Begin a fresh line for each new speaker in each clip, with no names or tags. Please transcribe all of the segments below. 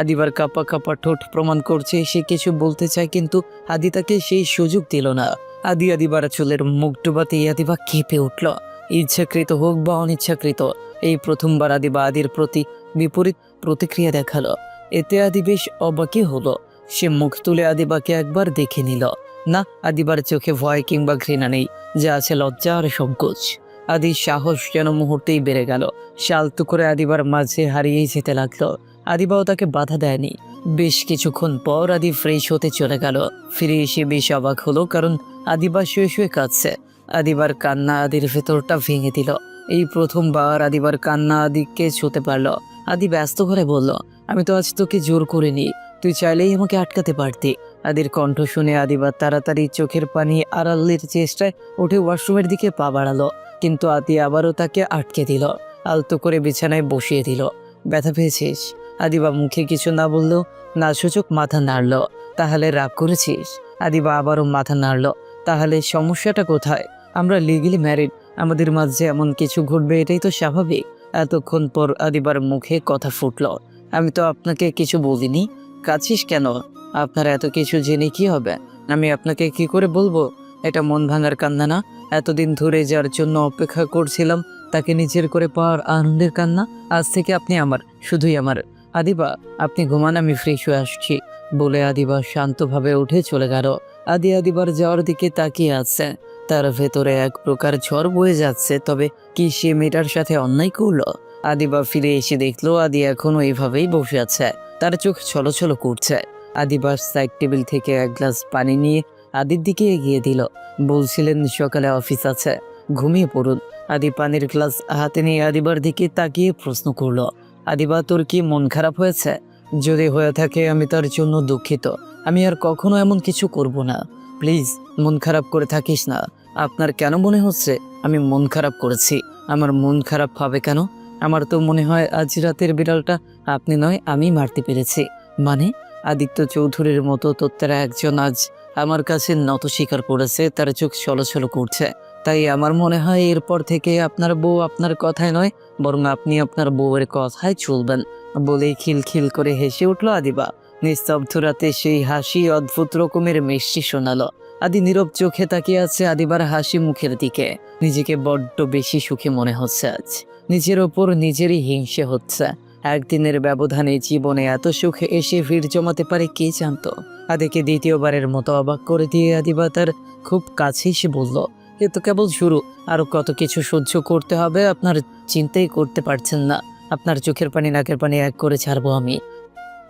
আদিবার কাপা কাপা ঠোঁট প্রমাণ করছে, সে কিছু বলতে চায় কিন্তু আদি তাকে সেই সুযোগ দিল না। আদি আদিবার চুলের মুখ ডুবাতে আদিবা কেঁপে উঠল। ইচ্ছাকৃত হোক বা অনিচ্ছাকৃত, এই প্রথমবার আদিবা আদির প্রতি বিপরীত প্রতিক্রিয়া দেখাল। এতে আদি বেশ অবাকই হলো। সে মুখ তুলে আদিবাকে একবার দেখে নিল। না, আদিবার চোখে ভয় কিংবা ঘৃণা নেই, যা আছে লজ্জা আর সংকোচ। আদির সাহস যেন মুহূর্তেই বেড়ে গেল। শালতু করে আদিবার মাঝে হারিয়েই যেতে লাগল। আদিবাও তাকে বাধা দেয়নি। বেশ কিছুক্ষণ পর আদি ফ্রেশ হতে চলে গেল। ফিরে এসে বেশ অবাক হলো কারণ আদিবা শুয়ে শুয়ে কাঁদছে। আদিবার কান্না আদির ভেতরটা ভেঙে দিল। এই প্রথমবার আদিবার কান্না আদিকে ছুতে পারল। আদি ব্যস্ত করে বলল, আমি তো আজ তোকে জোর করিনি। তুই চাইলেই আমাকে আটকাতে পারতি। আদির কণ্ঠ শুনে আদিবার তাড়াতাড়ি চোখের পানি আড়ালের চেষ্টায় উঠে ওয়াশরুমের দিকে পা বাড়ালো। কিন্তু আদি আবারও তাকে আটকে দিল। আলতো করে বিছানায় বসিয়ে দিল। ব্যথা পেয়েছিস? আদিবা মুখে কিছু না বললেও না সূচক মাথা নাড়ল। তাহলে রাগ করেছিস? আদিবা আবারও মাথা নাড়ল। তাহলে সমস্যাটা কোথায়? আমরা লিগেলি ম্যারিড আমাদের মাঝে এমন কিছু ঘটবে এটাই তো স্বাভাবিক। এতক্ষণ পর আদিবার মুখে কথা ফুটল। আমি তো আপনাকে কিছু বলিনি। কাছিস কেন? আপনার এত কিছু জেনে কি হবে? আমি আপনাকে কি করে বলব? এটা মন ভাঙার কান্না না? এতদিন ধরে যার জন্য অপেক্ষা করছিলাম, তাকে নিজের করে পাওয়ার আনন্দের কান্না? আজ থেকে আপনি আমার, শুধুই আমার। আদিবা, আপনি ঘুমান, আমি ফ্রেশ হয়ে আসছি। বলে আদিবা শান্তভাবে উঠে চলে গেল। আদি আদিবার যাওয়ার দিকে তাকিয়ে আছে। তার ভেতরে এক প্রকার ঝড় বয়ে যাচ্ছে, তবে কি সে মেয়েটার সাথে অন্যায় করল? আদিবা ফিরে এসে দেখল, আদি এখনও এইভাবেই বসে আছে। তার চোখ ছলছল করছে। আদিবা সাইড টেবিল থেকে এক গ্লাস পানি নিয়ে আদির দিকে এগিয়ে দিল। বলছিলেন, সকালে অফিস আছে। ঘুমিয়ে পড়ুন। আদি পানির গ্লাস হাতে নিয়ে আদিবার দিকে তাকিয়ে প্রশ্ন করল। আদিবা, তোর কি মন খারাপ হয়েছে? যদি হয়ে থাকে, আমি তার জন্য দুঃখিত। আমি আর কখনো এমন কিছু করব না। প্লিজ, মন খারাপ করে থাকিস না। আপনার কেন মনে হচ্ছে আমি মন খারাপ করেছি? আমার মন খারাপ হবে কেন? আমার তো মনে হয় আজ রাতের বিড়ালটা আপনি নয়, আমি মারতে পেরেছি। মানে আদিত্য চৌধুরীর মতো তত্ত্বেরা একজন আজ আমার কাছে নত স্বীকার করেছে, তার চোখ ছলছল করছে। তাই আমার মনে হয় এরপর থেকে আপনার বউ আপনার কথায় নয়, বরং আপনি আপনার বউয়ের কথায় চলবেন। বলেই খিলখিল করে হেসে উঠল আদিবা। নিস্তব্ধ রাতে সেই হাসি অদ্ভুত রকমের মিষ্টি শোনালো। আদি নীরব চোখে তাকিয়ে আছে আদিবার হাসি মুখের দিকে। নিজেকে বড্ড বেশি সুখী মনে হচ্ছে আজ। নিজের ওপর নিজেরই হিংসে হচ্ছে। একদিনের ব্যবধানে জীবনে এত সুখে এসে ভিড় জমাতে পারে কে জানতো? আদিকে দ্বিতীয়বারের মতো অবাক করে দিয়ে আদিবা তার খুব কাছে এসে বলল এ তো কেবল শুরু। আরও কত কিছু সহ্য করতে হবে আপনার চিন্তাই করতে পারছেন না। আপনার চোখের পানি, নাকের পানি এক করে ছাড়বো আমি।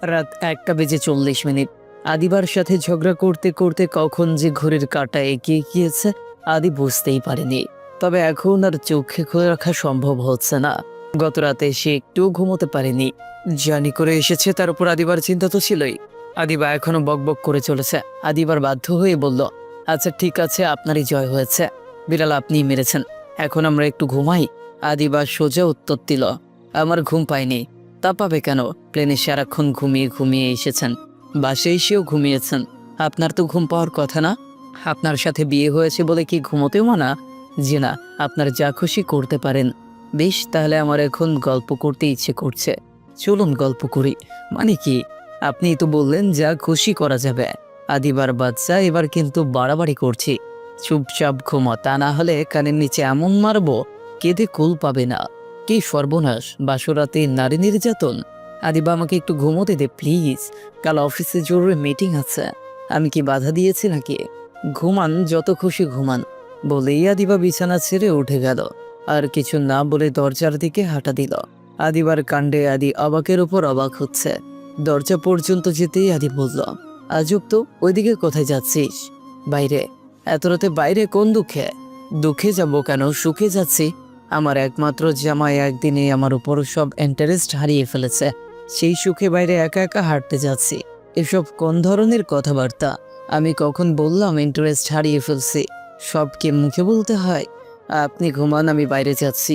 রাত একটা বেজে চল্লিশ মিনিট। আদিবার সাথে ঝগড়া করতে করতে কখন যে ঘড়ির কাঁটা এগিয়ে গিয়েছে, আদি বুঝতেই পারেনি। তবে এখন আর চোখে খুলে রাখা সম্ভব হচ্ছে না। গত রাতে সে একটুও ঘুমোতে পারেনি। জানি করে এসেছে, তার উপর আদিবার চিন্তা তো ছিলই। আদিবা এখনও বকবক করে চলেছে। আদিবার বাধ্য হয়ে বলল আচ্ছা ঠিক আছে, আপনারই জয় হয়েছে। বিড়াল আপনিই মেরেছেন। এখন আমরা একটু ঘুমাই। আদিবা সোজা উত্তর দিল, আমার ঘুম পাইনি তা পাবে কেন? প্লেনে সারাক্ষণ ঘুমিয়ে ঘুমিয়ে এসেছেন। বাসে এসেও ঘুমিয়েছেন। আপনার তো ঘুম পাওয়ার কথা না? আপনার সাথে বিয়ে হয়েছে বলে কি ঘুমোতেও মানা? জি না, আপনার যা খুশি করতে পারেন। বেশ, তাহলে আমার এখন গল্প করতে ইচ্ছে করছে। চলুন গল্প করি। মানে কি? আপনি তো বললেন, যা খুশি করা যাবে। আদিবার বাচ্চা, এবার কিন্তু বাড়াবাড়ি করছি। চুপচাপ ঘুমো তা না হলে কানের নিচে এমন মারবো, কেঁদে কুল পাবে না। কি সর্বনাশ বাসরাতে নারী নির্যাতন। আদিবা আমাকে একটু ঘুমোতে দে, প্লিজ। কাল অফিসে জরুরি মিটিং আছে। আমি কি বাধা দিয়েছি নাকি? ঘুমান, যত খুশি ঘুমান। বলেই আদিবা বিছানা ছেড়ে উঠে গেল। আর কিছু না বলে দরজার দিকে হাঁটা দিল। আদিবার কাণ্ডে আদি অবাকের উপর অবাক হচ্ছে। দরজা পর্যন্ত যেতেই আদি বলল, আজব তো, ওইদিকে কোথায় যাচ্ছিস? বাইরে। এত রাতে বাইরে কোন দুঃখে? দুঃখে যাব কেন? সুখে যাচ্ছি। আমার একমাত্র জামাই একদিনে আমার উপর সব ইন্টারেস্ট হারিয়ে ফেলেছে। সেই সুখে বাইরে একা একা হাঁটতে যাচ্ছি। এসব কোন ধরনের কথাবার্তা? আমি কখন বললাম ইন্টারেস্ট হারিয়ে ফেলছি? সবকে মুখে বলতে হয়? আপনি ঘুমান, আমি বাইরে যাচ্ছি।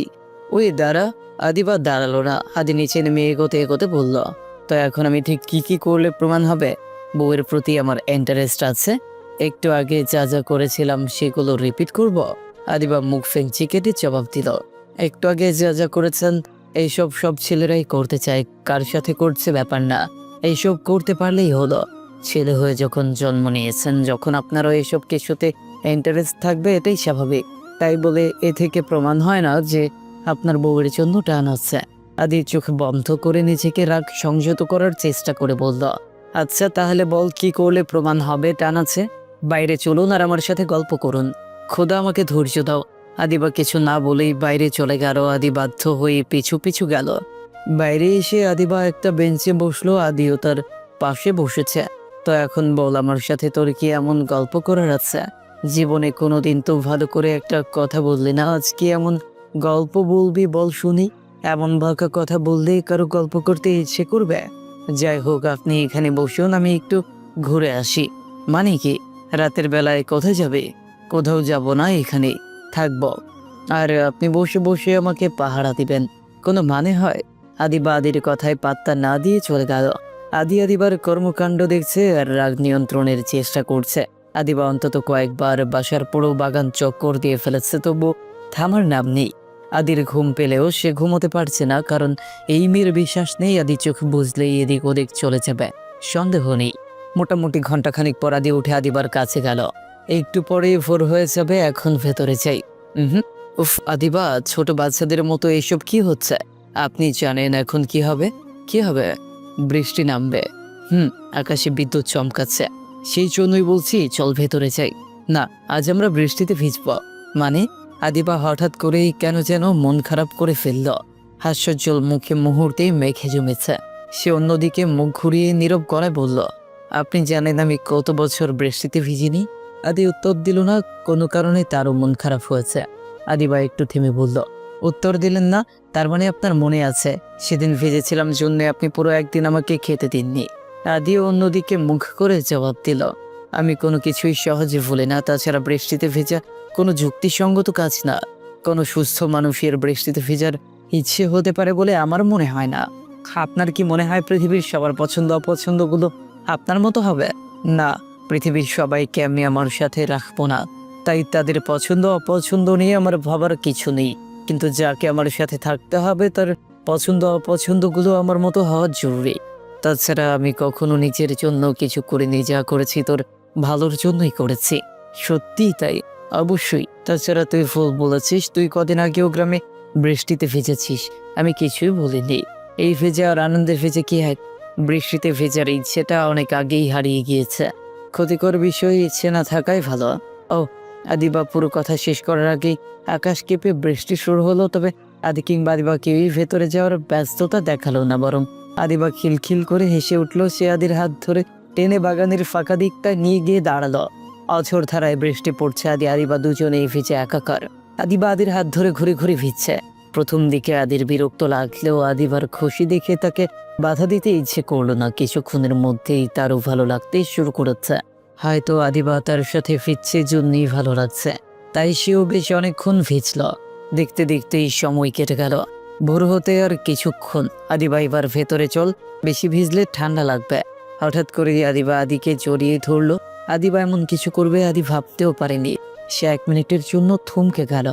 ওই দাঁড়া আদিবা দাঁড়াল না। আদি নিচে নেমে এগোতে এগোতে বলল, তো এখন আমি ঠিক কি কি করলে প্রমাণ হবে? বউয়ের প্রতি আমার ইন্টারেস্ট আছে? একটু আগে যা যা করেছিলাম সেগুলো রিপিট করব? আদিবা মুখ ফেংচি কেটে জবাব দিল, একটু আগে যা যা করেছেন, এইসব সব ছেলেরাই করতে চায়, কার সাথে করছে ব্যাপার না। এইসব করতে পারলেই হলো। ছেলে হয়ে যখন জন্ম নিয়েছেন, যখন আপনারও এইসব কিছুতে ইন্টারেস্ট থাকবে, এটাই স্বাভাবিক। তাই বলে এ থেকে প্রমাণ হয় না যে আপনার বউয়ের জন্য টান আছে। আদি চোখ বন্ধ করে নিজেকে রাগ সংযত করার চেষ্টা করে বলল আচ্ছা তাহলে বল কি করলে প্রমাণ হবে, টান আছে? বাইরে চলুন আর আমার সাথে গল্প করুন। খোদা আমাকে ধৈর্য দাও। আদিবা কিছু না বলেই বাইরে চলে গেল। আদি বাধ্য হয়ে পিছু পিছু গেল। বাইরে এসে আদিবা একটা বেঞ্চে বসল। আদিও তার পাশে বসেছে। তো এখন বল, আমার সাথে তোর কি এমন গল্প করার আছে? জীবনে কোনোদিন তো ভালো করে একটা কথা বললি না। আজকে এমন গল্প বলবি বল শুনি? এমন বাঁকা কথা বললেই কারও গল্প করতে ইচ্ছে করবে? যাই হোক, আপনি এখানে বসুন, আমি একটু ঘুরে আসি। মানে কি? রাতের বেলায় কোথায় যাবে? কোথাও যাব না এখানে। থাকব। আর আপনি বসে বসে আমাকে পাহারা দিবেন। কোনো মানে হয়? আদিবা আদির কথায় পাত্তা না দিয়ে চলে গেল। আদি আদিবার কর্মকাণ্ড দেখছে আর রাগ নিয়ন্ত্রণের চেষ্টা করছে। আদিবা অন্তত কয়েকবার বাসার পুরো বাগান চক্কর দিয়ে ফেলেছে, তবু থামার নাম নেই। আদির ঘুম পেলেও সে ঘুমোতে পারছে না, কারণ এই মেয়ের বিশ্বাস নেই আদি চোখ বুঝলেই এদিক ওদিক চলে যাবে। সন্দেহ নেই। মোটামুটি ঘন্টাখানিক পর আদি উঠে আদিবার কাছে গেল। একটু পরে ভোর হয়ে যাবে, এখন ভেতরে হুম উফ, আদিবা, ছোট বাচ্চাদের মতো এইসব কি হচ্ছে? আপনি জানেন এখন কি হবে? কি হবে? বৃষ্টি নামবে। হুম, আকাশে বিদ্যুৎ চমকাচ্ছে। সেই জন্যই বলছি, চল ভেতরে যাই। না, আজ আমরা বৃষ্টিতে ভিজব। মানে আদিবা হঠাৎ করেই কেন যেন মন খারাপ করে ফেলল। হাস্যজ্জ্বল মুখে মুহূর্তেই মেঘে জমেছে। সে অন্যদিকে মুখ ঘুরিয়ে নীরব গলায় বলল আপনি জানেন আমি কত বছর বৃষ্টিতে ভিজিনি। আদি উত্তর দিল না, কোনো কারণে তারও মন খারাপ হয়েছে। আদি আদিবা একটু থেমে বলল, উত্তর দিলেন না, তার মানে আপনার মনে আছে। সেদিন ভিজেছিলাম জন্য আপনি পুরো একদিন আমাকে খেতে দিননি। আদিও অন্যদিকে মুখ করে জবাব দিল, আমি কোনো কিছুই সহজে ভুলি না, তাছাড়া বৃষ্টিতে ভেজা কোনো যুক্তিসঙ্গত কাজ না। কোনো সুস্থ মানুষের বৃষ্টিতে ভেজার ইচ্ছে হতে পারে বলে আমার মনে হয় না। আপনার কি মনে হয় পৃথিবীর সবার পছন্দ অপছন্দগুলো আপনার মতো হবে। না, পৃথিবীর সবাইকে আমি আমার সাথে রাখব না। তাই তাদের পছন্দ, অপছন্দ নিয়ে আমার ভাবার কিছু নেই। কিন্তু যাকে আমার সাথে থাকতে হবে, তার পছন্দ, অপছন্দগুলো আমার মতো হওয়া জরুরি। তাছাড়া আমি কখনো নিজের জন্য কিছু করিনি যা করেছি তোর ভালোর জন্যই করেছি। সত্যিই তাই, অবশ্যই। তাছাড়া তুই ভুল বলেছিস, তুই কদিন আগেও গ্রামে বৃষ্টিতে ভিজেছিস। আমি কিছুই বলিনি। এই ভেজে আর আনন্দে ভেজে কি হয়? বৃষ্টিতে ভেজার ইচ্ছেটা অনেক আগেই হারিয়ে গিয়েছে। ক্ষতিকর বিষয় ইচ্ছে না থাকাই ভালো। ও আদিবা পুরো কথা শেষ করার আগেই আকাশ কেঁপে বৃষ্টি শুরু হলো, তবে আদি কিংবা আদিবা কেউই ভেতরে যাওয়ার ব্যস্ততা দেখাল না, বরং আদিবা খিলখিল করে হেসে উঠল, সে আদির হাত ধরে টেনে বাগানের ফাঁকা দিকটা নিয়ে গিয়ে দাঁড়াল। অঝোর ধারায় বৃষ্টি পড়ছে, আদি, আদিবা দুজনেই ভিজে একাকার। আদিবা আদির হাত ধরে ঘুরে ঘুরে ভিজছে। প্রথম দিকে আদির বিরক্ত লাগলেও আদিবার খুশি দেখে তাকে বাধা দিতে ইচ্ছে করল না। কিছুক্ষণের মধ্যেই তারও ভালো লাগতে শুরু করেছে। হয়তো আদিবা তার সাথে ফিরছে জন্যই ভালো লাগছে। তাই সেও বেশ অনেকক্ষণ ভিজল। দেখতে দেখতেই সময় কেটে গেল। ভোর হতে আর কিছুক্ষণ। আদিবা এবার ভেতরে চল। বেশি ভিজলে ঠান্ডা লাগবে। হঠাৎ করে আদিবা আদিকে জড়িয়ে ধরলো। আদিবা এমন কিছু করবে আদি ভাবতেও পারেনি। সে এক মিনিটের জন্য থমকে গেল।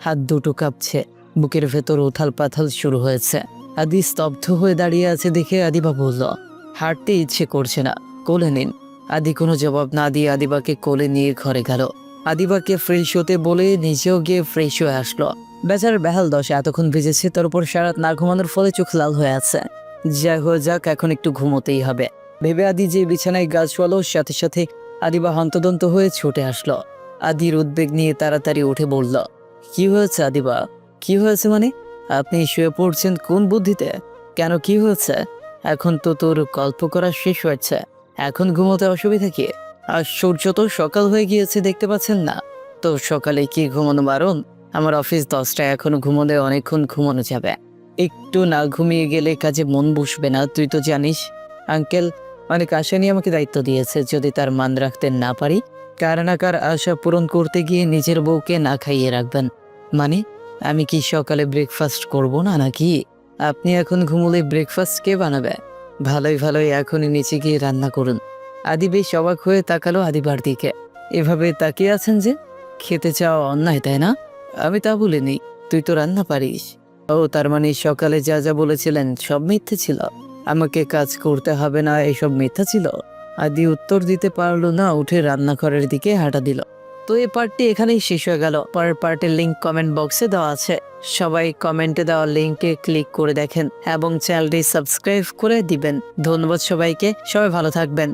হাত দুটো কাঁপছে। বুকের ভেতর উথাল পাথাল শুরু হয়েছে। আদি স্তব্ধ হয়ে দাঁড়িয়ে আছে দেখে আদিবা বলল, হাঁটতে ইচ্ছে করছে না, কোলে নিন। আদি কোনো জবাব না দিয়ে আদিবাকে কোলে নিয়ে ঘরে গেল। আদিবাকে ফ্রেশ হতে বলে নিজেও গিয়ে ফ্রেশ হয়ে আসলো। বেচার বেহাল দশা এতক্ষণ ভিজেছে, তার উপর সারাত না ঘুমানোর ফলে চোখ লাল হয়ে আছে। যাই হয়ে যাক, এখন একটু ঘুমোতেই হবে। ভেবে আদি যে বিছানায় গাছ শোয়ালো সাথে সাথে আদিবা হন্তদন্ত হয়ে ছুটে আসলো। আদির উদ্বেগ নিয়ে তাড়াতাড়ি উঠে বলল, কি হয়েছে আদিবা? কি হয়েছে মানে? আপনি শুয়ে পড়ছেন কোন বুদ্ধিতে? কেন কি হয়েছে? এখন তো তোর গল্প করা শেষ হয়েছে। এখন ঘুমোতে অসুবিধা কি? আর সূর্য তো সকাল হয়ে গিয়েছে, দেখতে পাচ্ছেন না। তো সকালে কি ঘুমানো বারণ? আমার অফিস দশটায়, এখন ঘুমোলে অনেকক্ষণ ঘুমানো যাবে। একটু না ঘুমিয়ে গেলে কাজে মন বসবে না, তুই তো জানিস। আঙ্কেল, অনেক আশা নিয়ে আমাকে দায়িত্ব দিয়েছে, যদি তার মান রাখতে না পারি কার না কার আশা পূরণ করতে গিয়ে নিজের বউকে না খাইয়ে রাখবেন। মানে? আমি কি সকালে ব্রেকফাস্ট করব না নাকি? আপনি এখন ঘুমোলে ব্রেকফাস্ট কে বানাবে? ভালোই ভালোই, এখনই নিচে গিয়ে রান্না করুন। আদি বেশ অবাক হয়ে তাকালো আদিবার দিকে। এভাবে তাকিয়ে আছেন যে? খেতে চাওয়া অন্যায়, তাই না? আমি তা বলিনি। তুই তো রান্না পারিস। ও, তার মানে সকালে যা যা বলেছিলেন সব মিথ্যে ছিল? আমাকে কাজ করতে হবে না, এসব মিথ্যা ছিল? আদি উত্তর দিতে পারল না, উঠে রান্নাঘরের দিকে হাঁটা দিল। তো এই পার্টটি এখানেই শেষ হয়ে গেল। পরের পার্টের লিঙ্ক কমেন্ট বক্সে দেওয়া আছে। সবাই কমেন্টে দেওয়া লিংকে ক্লিক করে দেখেন এবং চ্যানেলটি সাবস্ক্রাইব করে দিবেন। ধন্যবাদ সবাইকে। সবাই ভালো থাকবেন।